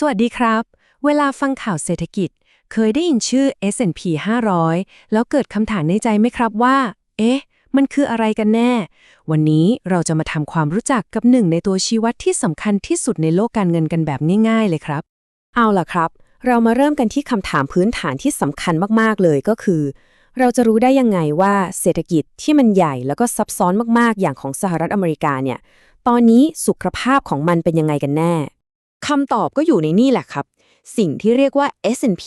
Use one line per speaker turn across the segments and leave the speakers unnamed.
สวัสดีครับ เวลาฟังข่าวเศรษฐกิจ เคยได้ยินชื่อ S&P 500 แล้วเกิดคำถามในใจไหมครับว่า เอ๊ะ มันคืออะไรกันแน่ วันนี้เราจะมาทำความรู้จักกับหนึ่งในตัวชี้วัดที่สำคัญที่สุดในโลกการเงินกันแบบง่ายๆเลยครับ
เอาล่ะครับ เรามาเริ่มกันที่คำถามพื้นฐานที่สำคัญมากๆเลยก็คือ เราจะรู้ได้ยังไงว่าเศรษฐกิจที่มันใหญ่แล้วก็ซับซ้อนมากๆ อย่างของสหรัฐอเมริกาเนี่ย ตอนนี้สุขภาพของมันเป็นยังไงกันแน่ คำตอบก็อยู่ในนี่แหละครับ สิ่งที่เรียกว่า S&P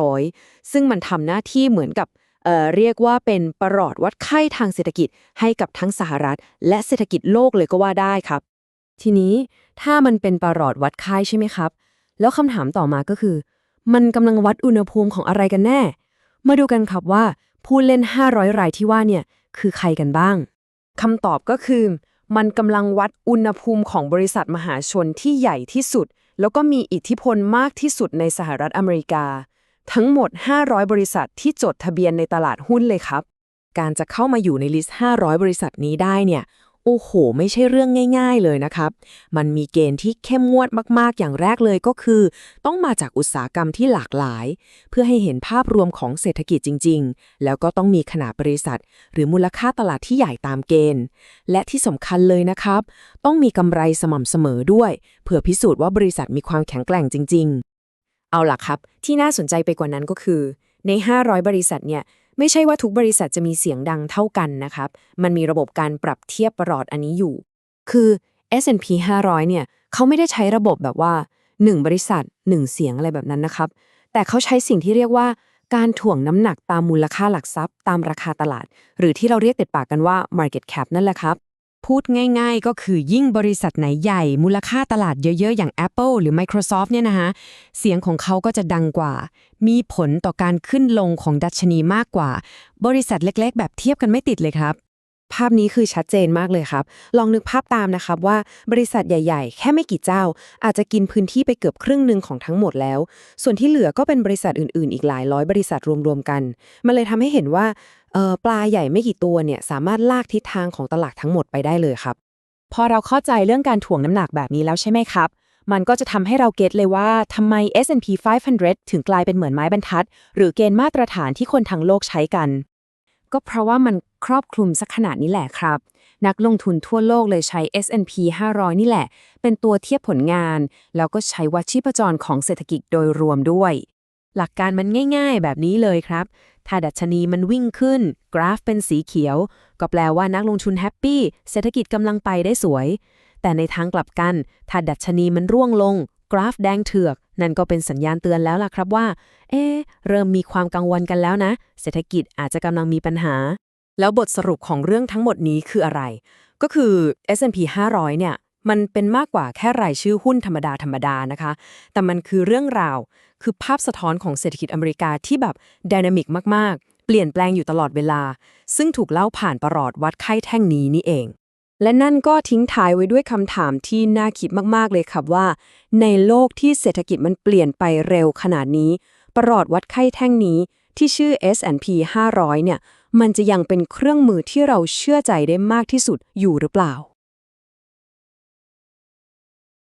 500 ซึ่งมันทำหน้าที่เหมือนกับเเรียกว่าเป็นประหลอดวัดไข้ทางเศรษฐกิจให้กับทั้งสหรัฐ และเศรษฐกิจโลกเลยก็ว่าได้ครับ ทีนี้ถ้ามันเป็นประหลอดวัดไข้ใช่ไหมครับ แล้วคำถามต่อมาก็คือ มันกำลังวัดอุณหภูมิของอะไรกันแน่ มาดูกันครับว่าผู้เล่น 500 รายที่ว่าเนี่ยคือใครกันบ้างคำตอบก็คือ มันกำลังวัดอุณหภูมิของบริษัทมหาชนที่ใหญ่ที่สุด แล้วก็มีอิทธิพลมากที่สุดในสหรัฐอเมริกา ทั้งหมด 500 บริษัทที่จดทะเบียนในตลาดหุ้นเลยครับ การจะเข้ามาอยู่ในลิสต์ 500 บริษัทนี้ได้เนี่ย โอ้โห ไม่ใช่เรื่องง่าย ๆ เลยนะครับ มันมีเกณฑ์ที่เข้มงวดมาก ๆ อย่างแรกเลยก็คือ ต้องมาจากอุตสาหกรรมที่หลากหลาย เพื่อให้เห็นภาพรวมของเศรษฐกิจจริง ๆ แล้วก็ต้องมีขนาดบริษัท หรือมูลค่าตลาดที่ใหญ่ตามเกณฑ์ และที่สำคัญเลยนะครับ ต้องมีกำไรสม่ำเสมอด้วย เพื่อพิสูจน์ว่าบริษัทมีความแข็งแกร่งจริง ๆ เอาล่ะครับ ที่น่าสนใจไปกว่านั้นก็คือ ใน 500 บริษัทเนี่ย ไม่ใช่ว่าทุกบริษัทจะมีเสียงดังเท่ากันนะครับ มันมีระบบการปรับเทียบประหลอดอันนี้อยู่ คือ S&P 500 เนี่ยเขาไม่ได้ใช้ระบบแบบว่า 1 บริษัท 1 เสียงอะไรแบบนั้นนะครับ แต่เขาใช้สิ่งที่เรียกว่าการถ่วงน้ำหนักตามมูลค่าหลักทรัพย์ ตามราคาตลาด หรือที่เราเรียกติดปากกันว่า market cap นั่นแหละครับ
พูดง่ายๆ ก็คือยิ่งบริษัทไหนใหญ่ มูลค่าตลาดเยอะๆ อย่าง Apple หรือ Microsoft เนี่ยนะฮะเสียงของเขาก็จะดังกว่า มีผลต่อการขึ้นลงของดัชนีมากกว่า บริษัทเล็กๆ แบบเทียบกันไม่ติดเลยครับ
ภาพนี้คือชัดเจนมากเลยครับ ลองนึกภาพตามนะครับว่าบริษัทใหญ่ ๆ แค่ไม่กี่เจ้า อาจจะกินพื้นที่ไปเกือบครึ่งหนึ่งของทั้งหมดแล้ว ส่วนที่เหลือก็เป็นบริษัทอื่นๆ อีกหลายร้อยบริษัทรวมๆกัน มันเลยทำให้เห็นว่าปลาใหญ่ไม่กี่ตัวเนี่ยสามารถลากทิศทางของตลาดทั้งหมดไปได้เลยครับ
พอเราเข้าใจเรื่องการถ่วงน้ำหนักแบบนี้แล้วใช่ไหมครับมันก็จะทำให้เราเก็ตเลยว่าทำไม S&P 500 ถึงกลายเป็นเหมือนไม้บรรทัด หรือเกณฑ์มาตรฐานที่คนทั้งโลกใช้กัน ก็เพราะว่ามันครอบคลุมสักขนาดนี้แหละครับ นักลงทุนทั่วโลกเลยใช้ S&P 500 นี่แหละ เป็นตัวเทียบผลงาน แล้วก็ใช้วัดชีพจรของเศรษฐกิจโดยรวมด้วย หลักการมันง่ายๆ แบบนี้เลยครับ ถ้าดัชนีมันวิ่งขึ้น กราฟเป็นสีเขียว ก็แปลว่านักลงทุนแฮปปี้เศรษฐกิจกำลังไปได้สวย แต่ในทางกลับกัน ถ้าดัชนีมันร่วงลง กราฟแดงเถือก นั่นก็เป็นสัญญาณเตือนแล้วล่ะครับว่า เอ๊เริ่มมีความกังวลกันแล้วนะ เศรษฐกิจอาจจะกำลังมีปัญหา แล้วบทสรุปของเรื่องทั้งหมดนี้คืออะไร ก็คือ S&P 500 เนี่ย มันเป็นมากกว่าแค่รายชื่อหุ้นธรรมดาธรรมดานะคะ แต่มันคือเรื่องราว คือภาพสะท้อนของเศรษฐกิจอเมริกาที่แบบดินามิกมากๆ เปลี่ยนแปลงอยู่ตลอดเวลา ซึ่งถูกเล่าผ่านประหลอดวัดไข้แท่งนี้นี่เอง และนั่นก็ทิ้งท้ายไว้ด้วยคำถามที่น่าคิดมาก ๆ เลยครับว่า ในโลกที่เศรษฐกิจมันเปลี่ยนไปเร็วขนาดนี้ ประหลอดวัดไข้แท่งนี้ที่ชื่อ S&P 500 เนี่ย มันจะยังเป็นเครื่องมือที่เราเชื่อใจได้มากที่สุดอยู่หรือเปล่า